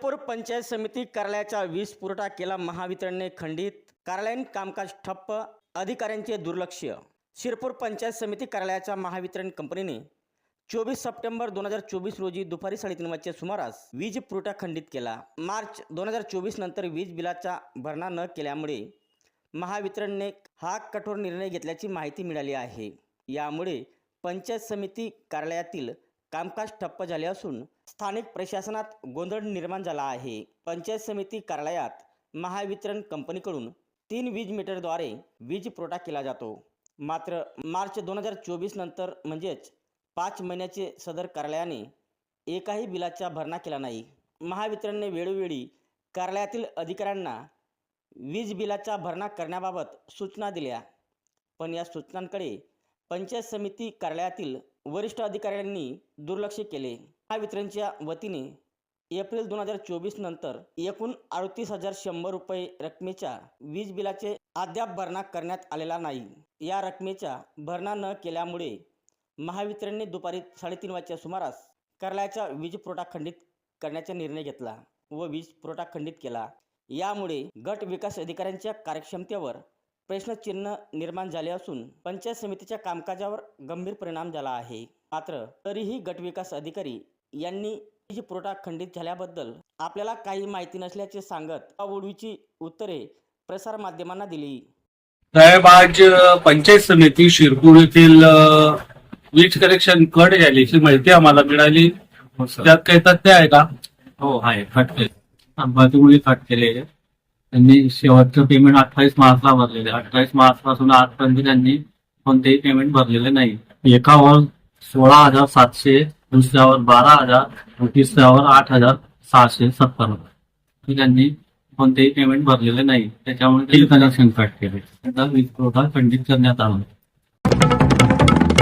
शिरपूर पंचायत समिती कार्यालयाचा वीज पुरवठा केला महावितरणने खंडित. कार्यालयीन कामकाज ठप्प अधिकाऱ्यांचे दुर्लक्ष. शिरपूर पंचायत समिती कार्यालयाच्या महावितरण कंपनीने चोवीस सप्टेंबर दोन हजार चोवीस रोजी दुपारी साडेतीन वाजच्या सुमारास वीज पुरवठा खंडित केला. मार्च दोन हजार चोवीस नंतर वीज बिलाचा भरणा न केल्यामुळे महावितरणने हा कठोर निर्णय घेतल्याची माहिती मिळाली आहे. यामुळे पंचायत समिती कार्यालयातील कामकाज ठप्प झाले असून स्थानिक प्रशासनात गोंधळ निर्माण झाला आहे. पंचायत समिती कार्यालयात महावितरण कंपनीकडून तीन वीज मीटरद्वारे वीज पुरवठा केला जातो. मात्र मार्च दोन हजार चोवीस नंतर म्हणजेच पाच महिन्याचे सदर कार्यालयाने एकाही बिलाचा भरणा केला नाही. महावितरणने वेळोवेळी कार्यालयातील अधिकाऱ्यांना वीज बिलाचा भरणा करण्याबाबत सूचना दिल्या. पण या सूचनांकडे पंचायत समिती कार्यालयातील वरिष्ठ अधिकाऱ्यांनी दुर्लक्ष केले. महावितरणच्या वतीने एप्रिल दोन हजार चोवीस नंतर एकूण अडतीस हजार शंभर रुपये रकमेच्या वीज बिलाचे अद्याप भरणा करण्यात आलेला नाही. या रकमेच्या भरणा न केल्यामुळे महावितरणने दुपारी साडेतीन वाजच्या सुमारास कार्यालयाचा वीज पुरवठा खंडित करण्याचा निर्णय घेतला व वीज पुरवठा खंडित केला. यामुळे गट विकास अधिकाऱ्यांच्या कार्यक्षमतेवर प्रश्नचिन्ह निर्माण झाले असून पंचायत समितीच्या कामकाजावर गंभीर परिणाम झाला आहे. मात्र तरीही गट विकास अधिकारी यांनी वीज पुरवठा खंडित झाल्याबद्दल आपल्याला काही माहिती नसल्याचे सांगत उडवीची उत्तरे प्रसारमाध्यमांना दिली. साहेब आज पंचायत समिती शिरपूर येथील वीज कनेक्शन कट झाल्याची माहिती आम्हाला मिळाली. त्यात काही तथ्य आहे का? हो आहे. कट केले अंबातीमुळे कट केले त्यांनी शेवटचं पेमेंट अठ्ठावीस मार्चला भरलेले अठ्ठावीस मार्च पासून आजपर्यंत त्यांनी कोणतेही पेमेंट भरलेले नाही. एकावर सोळा हजार सातशे दुसऱ्यावर बारा हजार तिसऱ्यावर आठ हजार सहाशे सत्तर रुपये त्यांनी कोणतेही पेमेंट भरलेले नाही. त्याच्यामुळे ते कनेक्शन कट केले. त्यांचा वीज पुरवठा खंडित करण्यात आला.